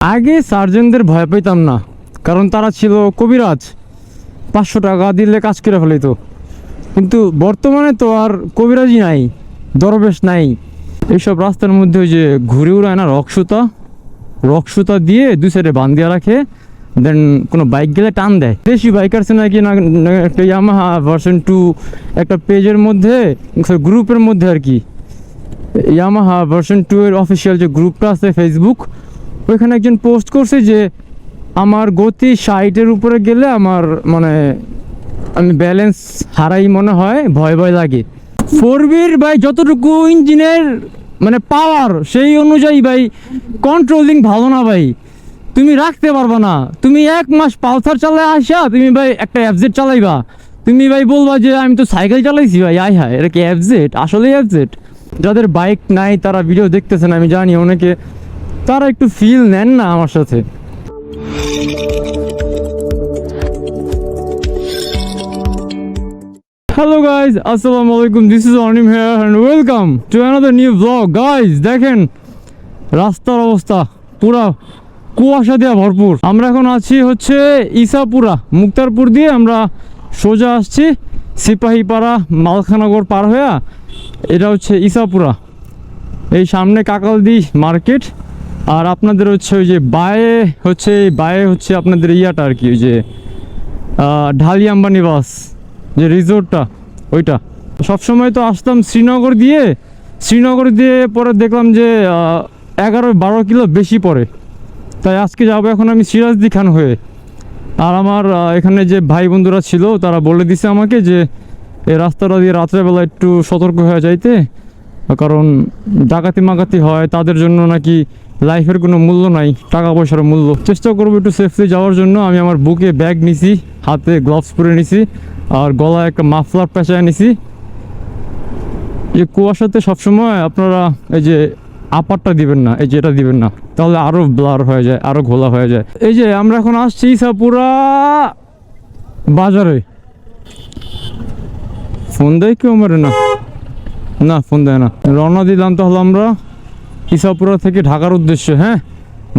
আগে সার্জেনদের ভয় পেতাম না, কারণ তারা ছিল কবিরাজ। পাঁচশো টাকা দিলে কাজ করে ফেলিত কিন্তু বর্তমানে তো আর কবিরাজই নাই, দরবেশ নাই। এইসব রাস্তার মধ্যে ওই যে ঘুরে উড়ায় না রক্সুতা? রক্সুতা দিয়ে দুই সাইডে বান্ধিয়া রাখে, দেন কোনো বাইক গেলে টান দেয়। দেশি বাইক আছে নাকি না একটা ইয়ামাহা ভার্সন টু একটা পেজের মধ্যে গ্রুপের মধ্যে আর কি। ইয়ামাহা ভার্সন টু এর অফিসিয়াল যে গ্রুপটা আছে ফেসবুক ওইখানে একজন পোস্ট করছে যে আমার গতি ষাটের উপরে গেলে আমার মানে আমি ব্যালেন্স হারাই মনে হয়, ভয় ভয় লাগে। ফোর বির ভাই যতটুকু ইঞ্জিনের মানে পাওয়ার সেই অনুযায়ী ভাই কন্ট্রোলিং ভালো না ভাই। তুমি রাখতে পারবা না। তুমি এক মাস পালসার চালায় আসা, তুমি ভাই একটা অ্যাপজেট চালাইবা। তুমি ভাই বলবা যে আমি তো সাইকেল চালাইছি ভাই, আয় হায়, এটা কি অ্যাপজেট আসলে অ্যাপজেট যাদের বাইক নাই, তারা ভিডিও দেখতেছেন আমি জানি অনেকে তারা একটু ফিল নেন না আমার সাথে। হ্যালো গাইজ আসসালামু আলাইকুম this is Anim here and welcome to another new vlog guys দেখেন, রাস্তার অবস্থা, পুরা কুয়াশা দেওয়া ভরপুর। আমরা এখন আছি হচ্ছে ইসাপুরা মুক্তারপুর দিয়ে আমরা সোজা আসছি সিপাহীপাড়া মালখানগর পার হয়ে। এটা হচ্ছে ইসাপুরা এই সামনে কাকালদি মার্কেট। আর আপনাদের হচ্ছে ওই যে বায়ে হচ্ছে বায়ে হচ্ছে আপনাদের ইয়াটা আর কি, ওই যে ঢালি আম্বানি বাস, যে রিসোর্টটা, ওইটা। সবসময় তো আসতাম শ্রীনগর দিয়ে শ্রীনগর দিয়ে পরে দেখলাম যে এগারো বারো কিলো বেশি পড়ে। তাই আজকে যাব এখন আমি সিরাজদি খান হয়ে। আর আমার এখানে যে ভাই বন্ধুরা ছিল, তারা বলে দিছে আমাকে যে, এই রাস্তাটা দিয়ে রাত্রেবেলা একটু সতর্ক হয়ে যাইতে, কারণ ডাকাতি মাকাতি হয়, তাদের জন্য নাকি লাইফের কোনো মূল্য নাই টাকা পয়সার মূল্য। চেষ্টা করব একটু সেফলি যাওয়ার জন্য। আমি আমার বুকে ব্যাগ নিছি, হাতে গ্লাভস পরে নিছি, আর গলায় একটা মাফলার পেঁচায় নিছি। যে কুয়াশাতে সবসময় আপনারা এই যে আপারটা দিবেন না, এই যে এটা দিবেন না, তাহলে আরও ব্লার হয়ে যায়, আরও ঘোলা হয়ে যায়। এই যে আমরা এখন আসছি সাপুরা বাজারে। ফোন দেয় কেউ মারে না। না, ফোন দেয় না। রওনা দিলাম তাহলে আমরা। ইসাপুরা থেকে ঢাকার উদ্দেশ্যে হ্যাঁ?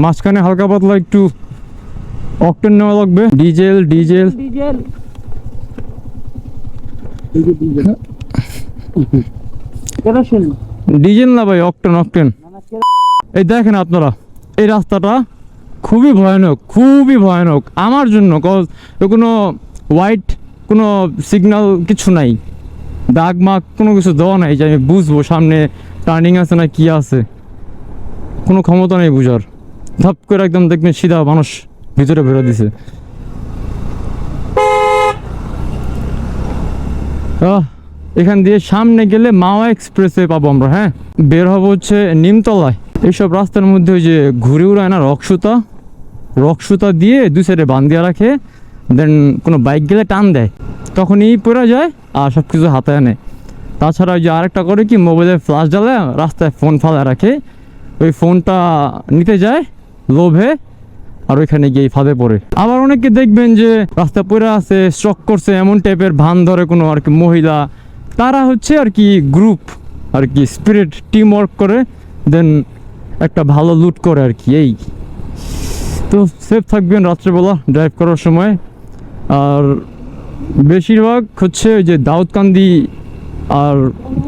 মাঝখানে হালকা পাতলা একটু অকটেন নেওয়া লাগবে। Diesel diesel. ডিজেল। না ভাই অকটেন অকটেন। এই দেখেন আপনারা এই রাস্তাটা খুবই ভয়ানক খুবই ভয়ানক। আমার জন্য কোনো হোয়াইট কোনো সিগন্যাল কিছু নাই। দাগ মাগ কোনো কিছু দেওয়া নাই যে আমি বুঝব সামনে টার্নিং আছে না কি আছে। কোনো ক্ষমতা নেই বুঝার। ধাপ করে একদম দেখবেন সিধা মানুষ ভিতরে বেরো দিছে। এখান দিয়ে সামনে গেলে মাওয়া এক্সপ্রেসে পাবো আমরা হ্যাঁ? বের হব হচ্ছে নিমতলায়। এইসব রাস্তার মধ্যে ওই যে ঘুরে উড়ায় না রক্সুতা? রকসুতা দিয়ে দুই সাইডে বান্ধিয়া রাখে, দেন কোনো বাইক গেলে টান দেয়। তখনই পড়ে যায় আর সব কিছু হাতে আনে। তাছাড়া ওই যে আরেকটা করে কি মোবাইলের ফ্লাশ জ্বালে রাস্তায় ফোন ফালা রাখে। ওই ফোনটা নিতে যায় লোভে আর ওইখানে গিয়ে ফাঁদে পড়ে। আবার অনেকে দেখবেন যে রাস্তা পড়ে আছে স্ট্রক করছে, এমন টাইপের ভান ধরে কোনো আর কি মহিলা। তারা হচ্ছে আর কি গ্রুপ আর কি স্পিরিট টিম ওয়ার্ক করে দেন একটা ভালো লুট করে আর কি, এই। তো সেফ থাকবেন রাত্রেবেলা ড্রাইভ করার সময়। আর বেশিরভাগ হচ্ছে ওই যে দাউদকান্দি আর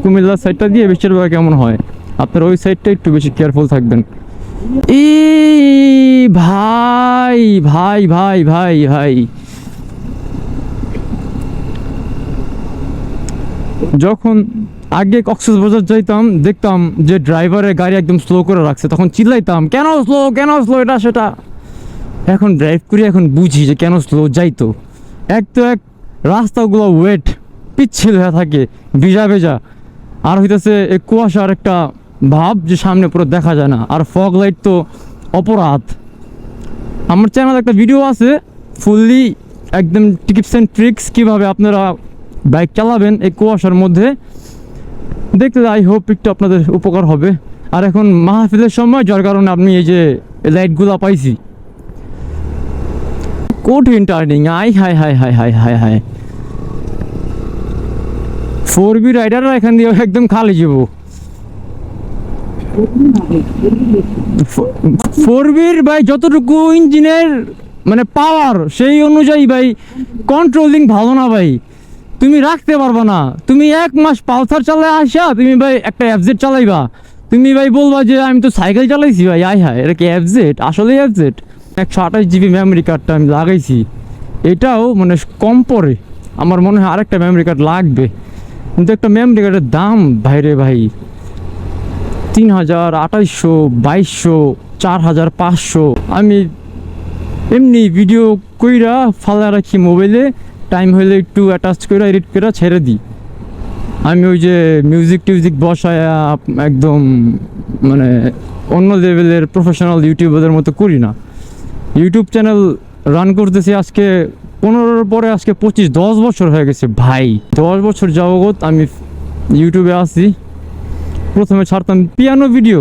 কুমিল্লা সাইডটা দিয়ে বেশিরভাগ কেমন হয়। আপনার ওই সাইডটা একটু বেশি কেয়ারফুল থাকবেন। ই ভাই ভাই ভাই ভাই ভাই। যখন আগে কক্সবাজার যাইতাম, দেখতাম যে ড্রাইভারের গাড়ি একদম স্লো করে রাখছে, তখন চিল্লাইতাম, কেন স্লো কেন স্লো এটা, সেটা? এখন ড্রাইভ করি, এখন বুঝি যে কেন স্লো যাইতো। এক তো এক রাস্তাগুলো ওয়েট পিচ্ছিল হয়ে থাকে, ভিজা, ভেজা। আর হইতেছে কুয়াশার একটা ভাব যে সামনে পুরো দেখা যায় না। আর ফগ লাইট তো অপরাধ। আমার চ্যানেল একটা ভিডিও আছে ফুললি একদম টিপস অ্যান্ড ট্রিক্স কীভাবে আপনারা বাইক চালাবেন এই কুয়াশার মধ্যে। দেখলে আই হোপ একটু আপনাদের উপকার হবে। আর এখন মাহফিলের সময়, যার কারণে আপনি এই যে লাইটগুলো পাইছি। কঠিন turning I, hi hi hi hi hi hi. Four B রাইডাররা এখান দিয়ে একদম খালি যাব। ফোর বির ভাই যতটুকু ইঞ্জিনের মানে পাওয়ার সেই অনুযায়ী ভাই কন্ট্রোলিং ভালো না ভাই। তুমি রাখতে পারবা না। তুমি এক মাস পালসার চালাই আসা তুমি ভাই একটা অ্যাফজেড চালাইবা। তুমি ভাই বলবা যে আমি তো সাইকেল চালাইছি ভাই, আয় হায়, এটা কি অ্যাফজেড আসলে অ্যাফজেড একশো আঠাশ জিবি মেমোরি কার্ডটা আমি লাগাইছি। এটাও মানে কম পড়ে। আমার মনে হয় আরেকটা মেমোরি কার্ড লাগবে। কিন্তু একটা মেমোরি কার্ডের দাম ভাইরে ভাই তিন হাজার আঠাইশশো, বাইশশো চার হাজার পাঁচশো। আমি এমনি ভিডিও কইরা ফালা রাখি মোবাইলে টাইম হইলে একটু অ্যাটাচ করে এডিট করে ছেড়ে দিই। আমি ওই যে মিউজিক টিউজিক বসায় একদম মানে অন্য লেভেলের প্রফেশনাল ইউটিউবারদের মতো করি না। ইউটিউব চ্যানেল রান করতেছি আজকে পনেরোর পরে আজকে পঁচিশ, দশ বছর হয়ে গেছে ভাই। দশ বছর যাবত আমি ইউটিউবে আসি প্রথমে ছাড়তাম পিয়ানো ভিডিও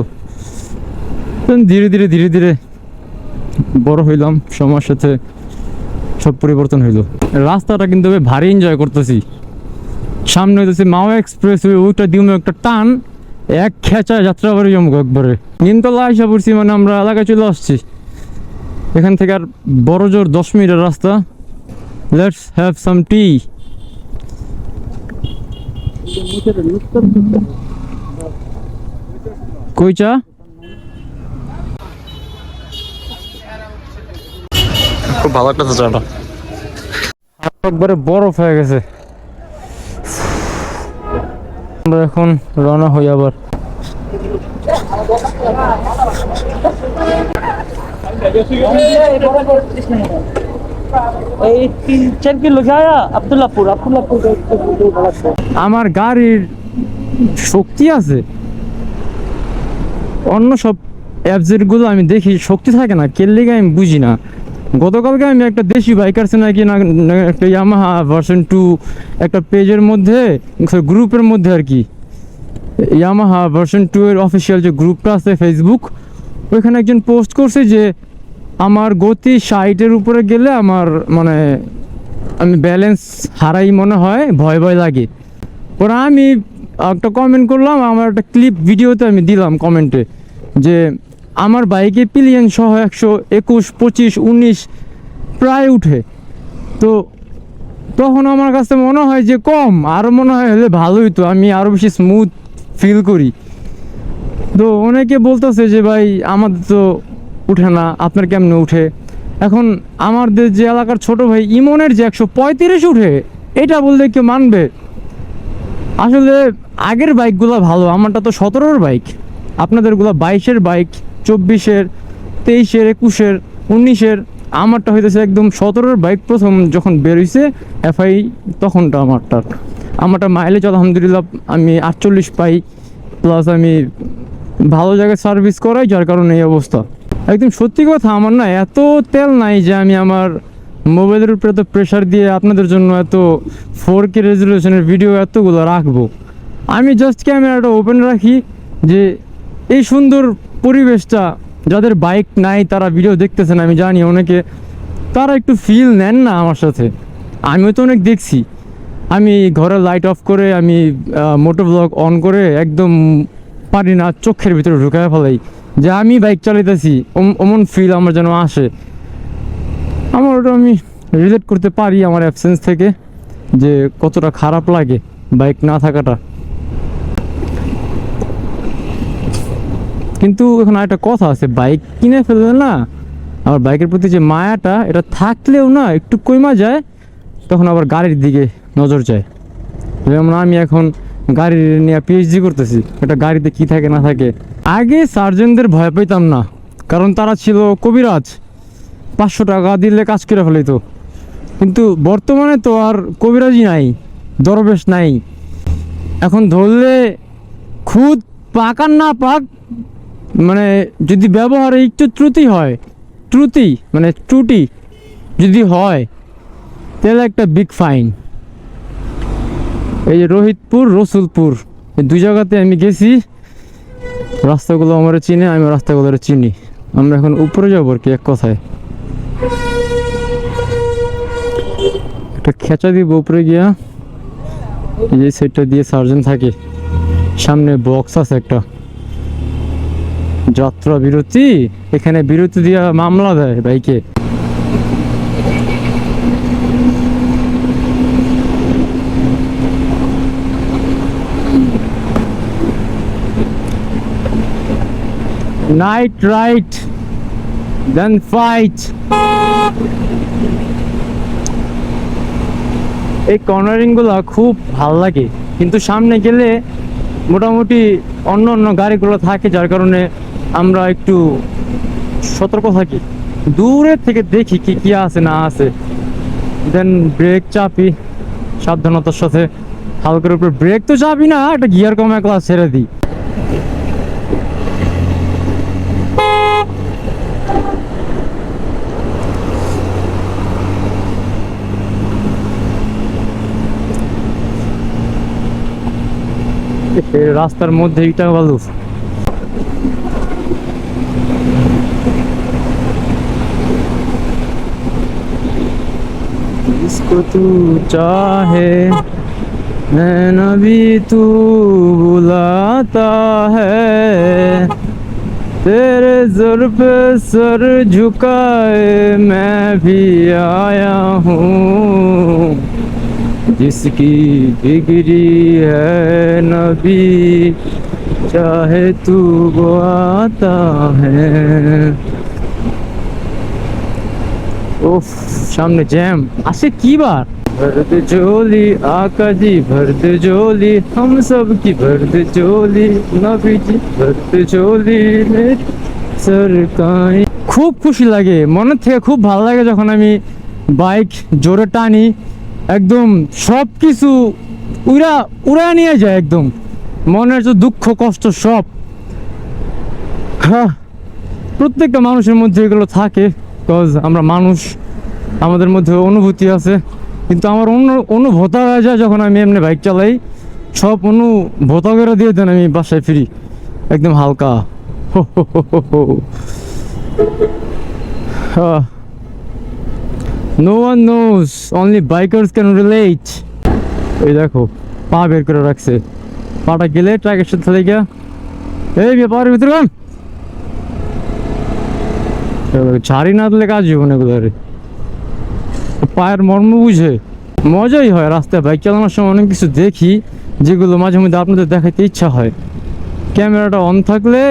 ধীরে ধীরে ধীরে ধীরে বড় হইলাম, সময়ের সাথে সব পরিবর্তন হইল। রাস্তাটা কিন্তু ভারী এনজয় করতেছি। সামনে হইতেছে মাও এক্সপ্রেস ওইটা দিয়ে একটা টান, এক খেঁচা যাত্রা বাড়ি জমবো একবারে। নিমতলা আইসা পড়ছি মানে আমরা এলাকায় চলে আসছি। এখান থেকে আর বড় জোর দশ মিনিটের রাস্তা। লেটস হ্যাভ সাম টি কই চা খুব ভালো একটা চাটা একবারে বরফ হয়ে গেছে। আমরা এখন রওনা হই আবার। এই তিন চার কিলো যায় আব্দুল্লাহপুর আব্দুল্লাহপুর। আমার গাড়ির শক্তি আছে। অন্য সব অ্যাপসেটগুলো আমি দেখি, শক্তি থাকে না কেললিগে আমি বুঝি না। গতকালকে আমি একটা দেশি বাইকার নাকি না একটা ইয়ামাহা ভার্সন টু একটা পেজের মধ্যে গ্রুপের মধ্যে আর কি। ইয়ামাহা ভার্সন টু এর অফিসিয়াল যে গ্রুপটা আছে ফেসবুক ওইখানে একজন পোস্ট করছে যে, আমার গতি ষাটের উপরে গেলে আমার মানে আমি ব্যালেন্স হারাই মনে হয়, ভয় ভয় লাগে। পরে আমি একটা কমেন্ট করলাম, আমার একটা ক্লিপ ভিডিওতে আমি দিলাম কমেন্টে যে আমার বাইকে পিলিয়ন সহ একশো একুশ, পঁচিশ, উনিশ প্রায় উঠে। তো তখন আমার কাছে মনে হয় যে কম আরও মনে হয় হলে ভালোই তো আমি আরও বেশি স্মুথ ফিল করি। তো অনেকে বলতেছে যে ভাই, আমাদের তো উঠে না, আপনার কেমনে উঠে? এখন আমাদের যে এলাকার ছোট ভাই ইমনের যে একশো পঁয়ত্রিশ উঠে, এটা বললে কেউ মানবে? আসলে আগের বাইকগুলো ভালো, আমারটা তো সতেরোর বাইক। আপনাদেরগুলো বাইশের বাইক, চব্বিশের, তেইশের, একুশের, উনিশের, আমারটা হইতেছে একদম সতেরোর বাইক প্রথম যখন বেরোইছে এফআই তখনটা আমারটা আমারটা মাইলেজ আলহামদুলিল্লাহ আমি আটচল্লিশ পাই প্লাস আমি ভালো জায়গায় সার্ভিস করাই, যার কারণে এই অবস্থা। একদম সত্যি কথা, আমার না এত তেল নাই যে আমি আমার মোবাইলের উপরে এত প্রেশার দিয়ে আপনাদের জন্য এত ফোর কে রেজলিউশনের ভিডিও এতগুলো রাখব। আমি জাস্ট ক্যামেরাটা ওপেন রাখি যে এই সুন্দর পরিবেশটা যাদের বাইক নাই তারা ভিডিও দেখতেছেন আমি জানি অনেকে, তারা একটু ফিল নেন না আমার সাথে। আমিও তো অনেক দেখছি। আমি ঘরে লাইট অফ করে, আমি মোটো ব্লগ অন করে একদম পারি না, চোখের ভিতরে ঢুকায় ফেলাই। যে আমি বাইক চালাইতেছি অমন ফিল আমার যেন আসে। আমার ওটা আমি রিলেট করতে পারি আমার অ্যাবসেন্স থেকে, যে কতটা খারাপ লাগে বাইক না থাকাটা। কিন্তু এখন একটা কথা আছে বাইক কিনে ফেললে না আমার বাইকের প্রতি যে মায়াটা, এটা থাকলেও না একটু কইমা যায়, তখন আবার গাড়ির দিকে নজর যায়। যেমন আমি এখন গাড়ি নিয়ে পিএইচডি করতেছি এটা গাড়িতে কি থাকে না থাকে, আগে সার্জেনদের ভয় পেতাম না, কারণ তারা ছিল কবিরাজ, পাঁচশো টাকা দিলে কাজ করে ফেলাইতো। কিন্তু বর্তমানে তো আর কবিরাজই নাই, দরবেশ নাই। এখন ধরলে খুদ পাকার না পাক মানে যদি ব্যবহারে একটু ত্রুটি হয়, ত্রুটি মানে ত্রুটি যদি হয়, তাহলে একটা বিগ ফাইন এই যে রোহিতপুর, রসুলপুর, এই দুই জায়গাতে আমি গেছি। রাস্তাগুলো আমার চিনে, আমি রাস্তাগুলো চিনি। আমরা এখন উপরে যাব আর কি, এক কথায়। একটা খেঁচা দিব উপরে গিয়া। এই যে সেটটা দিয়ে সার্জন থাকে। সামনে বক্স আছে একটা। যাত্রা বিরতি, এখানে বিরতি দিয়া মামলা দেয় বাইকে নাইট রাইট দেন ফাইট এই কর্নারিংগুলা খুব ভালো লাগে। কিন্তু সামনে গেলে মোটামুটি অন্য অন্য গাড়িগুলো থাকে, যার কারণে আমরা একটু সতর্ক থাকি। দূরের থেকে দেখি কি কি আছে, না আছে। দেন ব্রেক চাপি, সাবধানতার সাথে হালকার উপর ব্রেক তো চাপি না, একটা গিয়ার কমে ক্লাস ছেড়ে দিই। রাস্তার মধ্যে ইটা বালু। इसको तू चाहे नैना भी तू बुलाता है। तेरे ज़ोर पे सर झुकाए मैं भी आया हूँ। जिसकी बिगड़ी है नबी, चाहे तू वो है। ওফ সামনে জ্যাম। আসে কি বার? ভর্দ জোলি আকাজি ভর্দ জোলি, হম সব কি ভর্দ জোলি, নবীজি, ভর্দ জোলি সরকারি খুব খুশি লাগে, মনের থেকে খুব ভালো লাগে যখন আমি বাইক জোরে টানি, একদম সব কিছু উড়া উড়া নিয়ে যায় একদম। মনের যে দুঃখ, কষ্ট সব। হ্যাঁ প্রত্যেকটা মানুষের মধ্যে এগুলো থাকে। বিকজ আমরা মানুষ, আমাদের মধ্যে অনুভূতি আছে। কিন্তু আমার অন্য অনুভূতা হয়ে যায় যখন আমি এমনি বাইক চালাই, সব অনুভূতা করে দিয়ে দেন আমি বাসায় ফিরি। একদম হালকা। No one knows only bikers can relate এই দেখো, পা বের করে রাখছে। পাটা গেলে ট্রাকের সাথে লেগে এই ব্যাপারের ভিতরে ছাড়ি না তাহলে কাজ হবে না রে পায়ের মর্ম বুঝে। মজাই হয় রাস্তায় বাইক চালানোর সময় অনেক কিছু দেখি, যেগুলো মাঝে মধ্যে আপনাদের দেখাতে ইচ্ছা হয়। ক্যামেরাটা অন থাকলে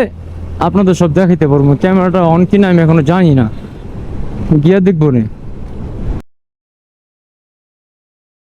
আপনাদের সব দেখাইতে পারব। ক্যামেরাটা অন কিনা আমি এখনও জানি না। গিয়ে দেখব না।